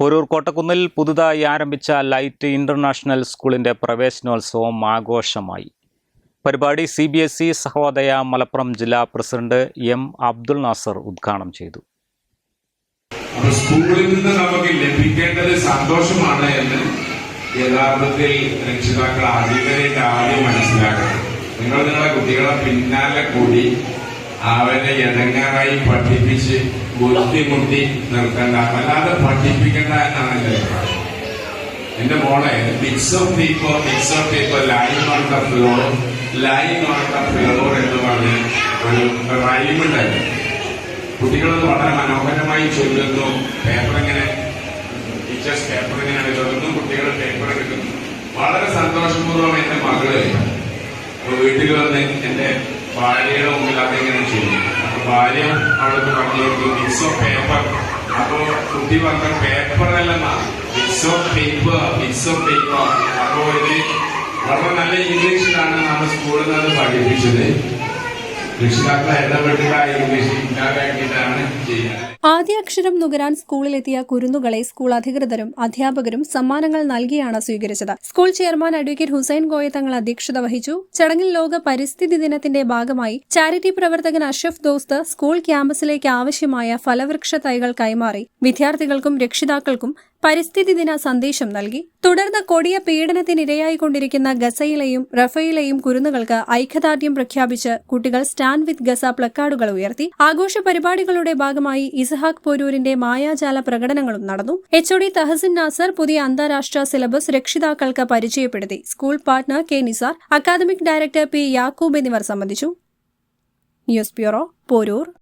പൊരൂർ കോട്ടക്കുന്നിൽ പുതുതായി ആരംഭിച്ച light international സ്കൂളിന്റെ പ്രവേശനോത്സവം ആഘോഷമായി. പരിപാടി C B S E Sahodaya Malappuram ജില്ലാ പ്രസിഡന്റ് എം അബ്ദുൾ നാസർ ഉദ്ഘാടനം ചെയ്തു. സ്കൂളിൽ നിന്ന് നമുക്ക് ലഭിക്കേണ്ടത് സന്തോഷമാണ് എന്ന് യഥാർത്ഥത്തിൽ രക്ഷിതാക്കൾ ആദ്യമായിട്ട് ആദ്യം മനസ്സിലാക്കണം. നിങ്ങൾ നിങ്ങളുടെ കുട്ടികളെ പിന്നാലെ കൂടി അവരെ ഇടങ്ങാറായി പഠിപ്പിച്ച് ബുദ്ധിമുട്ടി നിർത്തേണ്ട. അല്ലാതെ പഠിപ്പിക്കേണ്ട എന്നാണ് എന്റെ അഭിപ്രായം എന്റെ മോളെ mix of paper mix of paper line on the floor line on the floor എന്ന് പറഞ്ഞ് ഒരു റൈം ഉണ്ടായിരുന്നു. കുട്ടികളത് വളരെ മനോഹരമായി ചൊല്ലുന്നു. പേപ്പർ എങ്ങനെ ടീച്ചേഴ്സ് പേപ്പർ എങ്ങനെയാണ് ചൊല്ലുന്നു. കുട്ടികൾ പേപ്പർ എടുക്കുന്നു. വളരെ സന്തോഷപൂർവം എന്റെ മകൾ വീട്ടിൽ വന്ന് എന്റെ ഭാര്യയുടെ മുമ്പിൽ അതെങ്ങനെ ചെയ്യും അപ്പൊ ഭാര്യ അവൾക്ക് പറഞ്ഞു കൊടുത്തു ഓഫ് പേപ്പർ അപ്പോ കുട്ടി പറഞ്ഞ പേപ്പർ അല്ല mix of paper mix of paper അപ്പോ ഇത് വളരെ നല്ല ഇംഗ്ലീഷിലാണ് നമ്മൾ സ്കൂളിൽ നിന്ന് പഠിപ്പിച്ചത്. രക്ഷിതാക്കളെ അക്ഷരം ആദ്യാക്ഷരം നുകരാൻ സ്കൂളിലെത്തിയ കുരുന്നുകളെ സ്കൂൾ അധികൃതരും അധ്യാപകരും സമ്മാനങ്ങൾ നൽകിയാണ് സ്വീകരിച്ചത്. School chairman advocate Hussain Goya Thangal അധ്യക്ഷത വഹിച്ചു. ചടങ്ങിൽ ലോക പരിസ്ഥിതി ദിനത്തിന്റെ ഭാഗമായി ചാരിറ്റി പ്രവർത്തകൻ അഷഫ് ദോസ്ത് സ്കൂൾ ക്യാമ്പസിലേക്ക് ആവശ്യമായ ഫലവൃക്ഷ തൈകൾ കൈമാറി. വിദ്യാർത്ഥികൾക്കും രക്ഷിതാക്കൾക്കും പരിസ്ഥിതി ദിന സന്ദേശം നൽകി. തുടർന്ന് കൊടിയ പീഡനത്തിനിരയായിക്കൊണ്ടിരിക്കുന്ന ഗസയിലെയും റഫയിലെയും കുരുന്നുകൾക്ക് ഐക്യദാർഢ്യം പ്രഖ്യാപിച്ച് കുട്ടികൾ സ്റ്റാൻഡ് വിത്ത് ഗസ പ്ലക്കാർഡുകൾ ഉയർത്തി. ആഘോഷ പരിപാടികളുടെ ഭാഗമായി ഇസ്ഹാഖ് പോരൂരിന്റെ മായാജാല പ്രകടനങ്ങളും നടന്നു. എച്ച് എച്ച്ഒഡി തഹസിൻ നാസർ പുതിയ അന്താരാഷ്ട്ര സിലബസ് രക്ഷിതാക്കൾക്ക് പരിചയപ്പെടുത്തി. School partner K Nisar academic director P Yakub എന്നിവർ സംബന്ധിച്ചു. News bureau Poroor.